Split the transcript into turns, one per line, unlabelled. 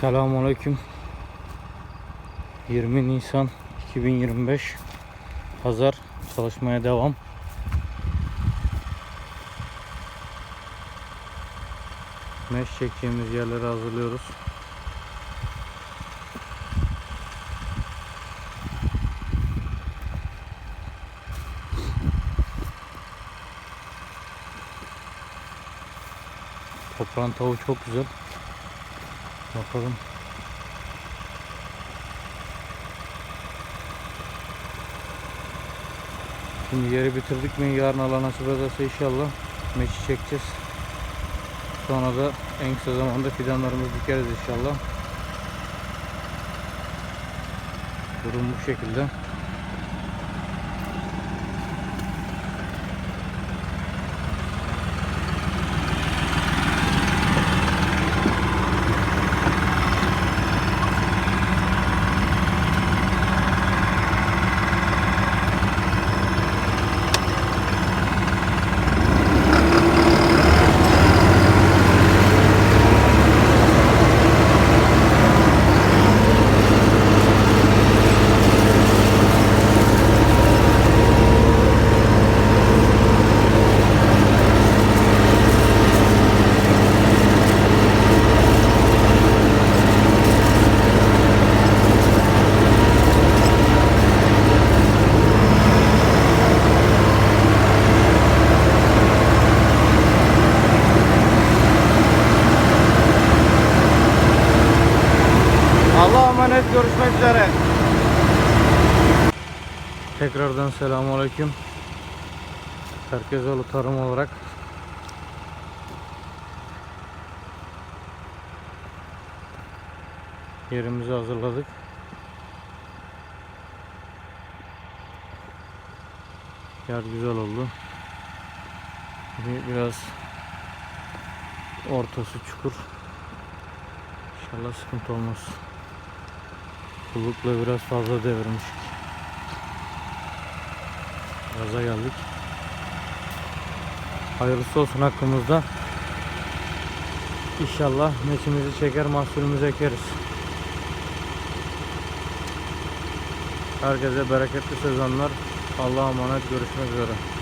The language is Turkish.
Selamünaleyküm. 20 Nisan 2025 Pazar çalışmaya devam. Meş çekeceğimiz yerleri hazırlıyoruz. Toprağın tavuğu çok güzel. Bakalım. Şimdi yeri bitirdik mi yarın Allah nasip inşallah meçi çekeceğiz. Sonra da en kısa zamanda fidanlarımızı dikeriz inşallah. Durum bu şekilde. Allah'a emanet görüşmek üzere. Tekrardan selamünaleyküm. Herkesoğlu tarım olarak yerimizi hazırladık. Yer güzel oldu. Bir- Biraz ortası çukur. İnşallah sıkıntı olmaz. Kullukla biraz fazla devirmiş. Gaza geldik. Hayırlısı olsun hakkımızda. İnşallah meçimizi çeker, mahsulümüzü ekeriz. Herkese bereketli sezonlar. Allah'a emanet görüşmek üzere.